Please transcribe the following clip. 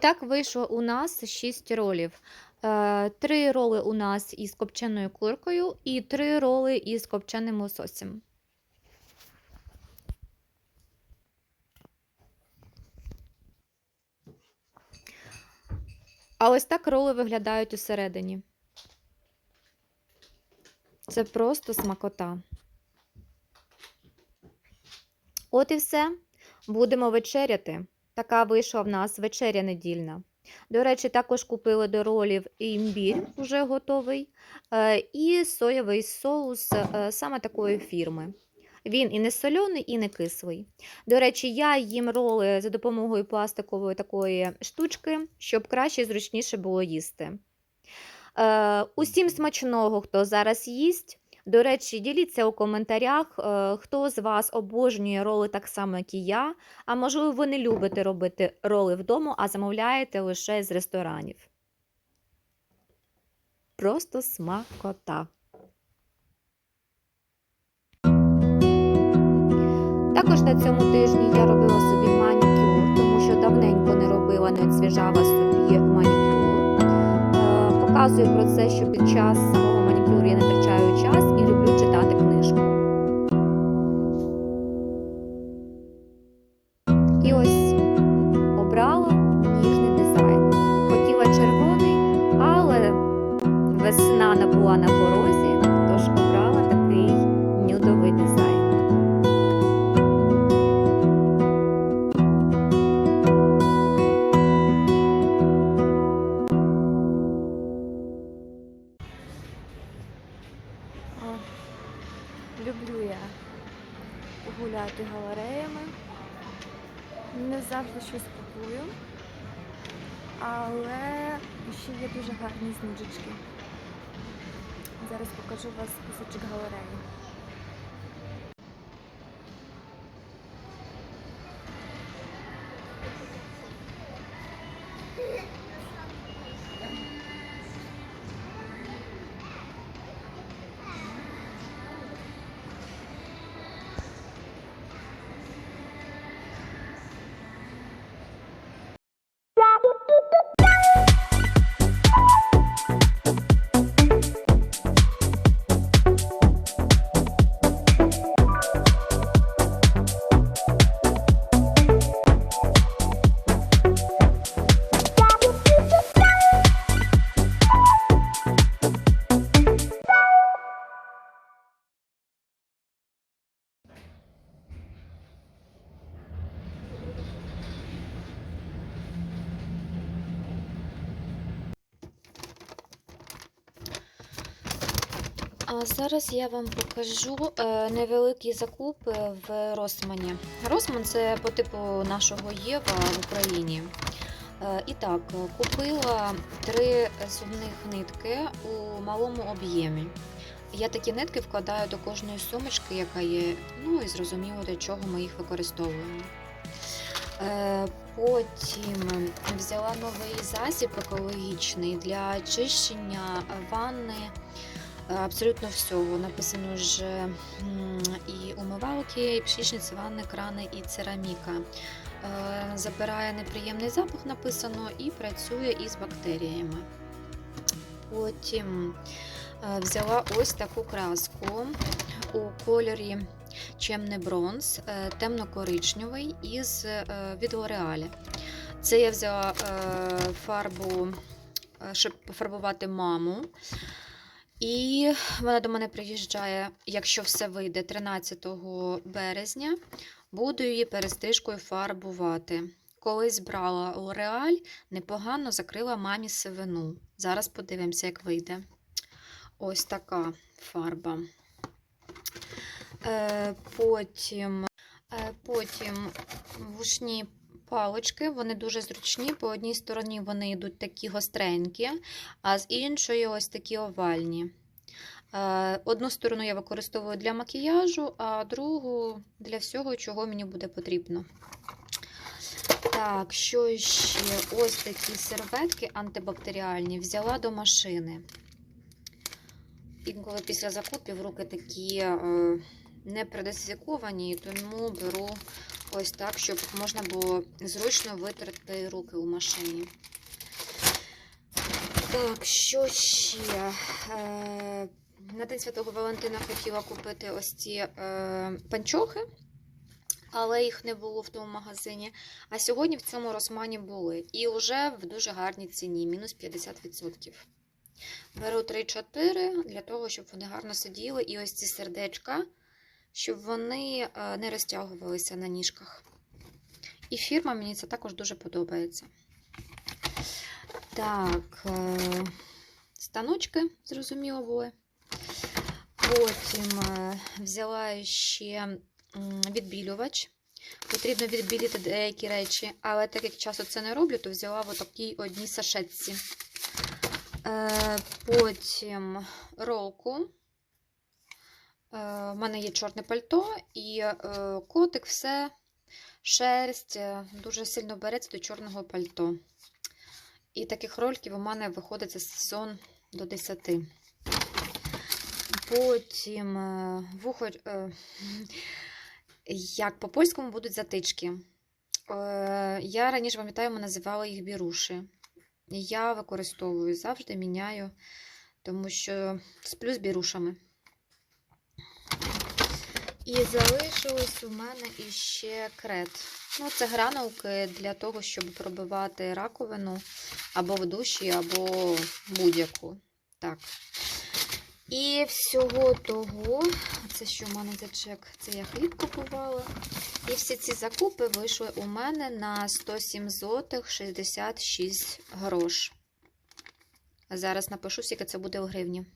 так вийшло у нас 6 ролів. Е, Три роли у нас із копченою куркою і три роли із копченим лососем. А ось так роли виглядають усередині. Це просто смакота. От і все. Будемо вечеряти. Така вийшла в нас вечеря недільна. До речі, також купили до ролів імбір, вже готовий, е, і соєвий соус е, саме такої фірми. Він і не соляний, і не кислий. До речі, я їм роли за допомогою пластикової такої штучки, щоб краще і зручніше було їсти. Е, Усім смачного, хто зараз їсть. До речі, діліться у коментарях, е, хто з вас обожнює роли так само, як і я. А можливо, ви не любите робити роли вдома, а замовляєте лише з ресторанів. Просто смакота. Також на цьому тижні я робила собі манікюр, тому що давненько не робила, не відсвіжала собі манікюр. Е, Показую про це, що під час самого манікюру я не люблю я гуляти галереями. Не завжди щось купую, але ще є дуже гарні знижечки. Зараз покажу вас кусочок галереї. Зараз я вам покажу е, невеликі закупи в Росмані. Росман це по типу нашого Єва в Україні. Е, І так, купила три зубних нитки у малому об'ємі. Я такі нитки вкладаю до кожної сумочки, яка є. Ну і зрозуміло, для чого ми їх використовуємо. Е, Потім взяла новий засіб екологічний для очищення ванни абсолютно всього. Написано ж і умивалки, і пшічниці, ванни, крани, і цераміка. Е, Забирає неприємний запах, написано, і працює із бактеріями. Потім е, взяла ось таку краску у кольорі чемний бронз, е, темно-коричневий із від L'Oreal. Це я взяла фарбу, щоб пофарбувати маму. І вона до мене приїжджає, якщо все вийде, 13 березня. Буду її перестрижкою фарбувати. Колись брала L'Oreal, непогано закрила мамі сивину. Зараз подивимося, як вийде. Ось така фарба. Е, Потім, е, потім вушні палички, вони дуже зручні. По одній стороні вони йдуть такі гостренькі, а з іншої ось такі овальні. Е, Одну сторону я використовую для макіяжу, а другу для всього, чого мені буде потрібно. Так, що ще? Ось такі серветки антибактеріальні взяла до машини. Інколи після закупів руки такі е, не продезінфіковані, тому беру Ось так, щоб можна було зручно витерти руки у машині. Так, що ще? Е, на День Святого Валентина хотіла купити ось ці е, панчохи, але їх не було в тому магазині. А сьогодні в цьому Росмані були. І вже в дуже гарній ціні, мінус 50%. Беру 3-4 для того, щоб вони гарно сиділи. І ось ці сердечка, щоб вони е, не розтягувалися на ніжках. І фірма мені це також дуже подобається. Так, е, станочки, зрозуміло, були. Потім е, взяла ще відбілювач. Потрібно відбілити деякі речі, але так як часу це не роблю, то взяла в такій одній сашетці. Потім ролку. У мене є чорне пальто і е, котик, все, шерсть е, дуже сильно береться до чорного пальто. І таких роликів у мене виходить за сезон до 10. Потім е, вухо, е, як по польському будуть затички. Е, Я раніше пам'ятаю, ми називали їх біруші. Я використовую завжди міняю, тому що сплю з бірушами. І залишилось у мене іще крет. Ну, це гранулки для того, щоб пробивати раковину або в душі, або будь-яку. Так. І всього того, це що в мене за чек? Це я хліб купувала. І всі ці закупи вийшли у мене на 107 злотих 66 грош. Зараз напишу, скільки це буде в гривні.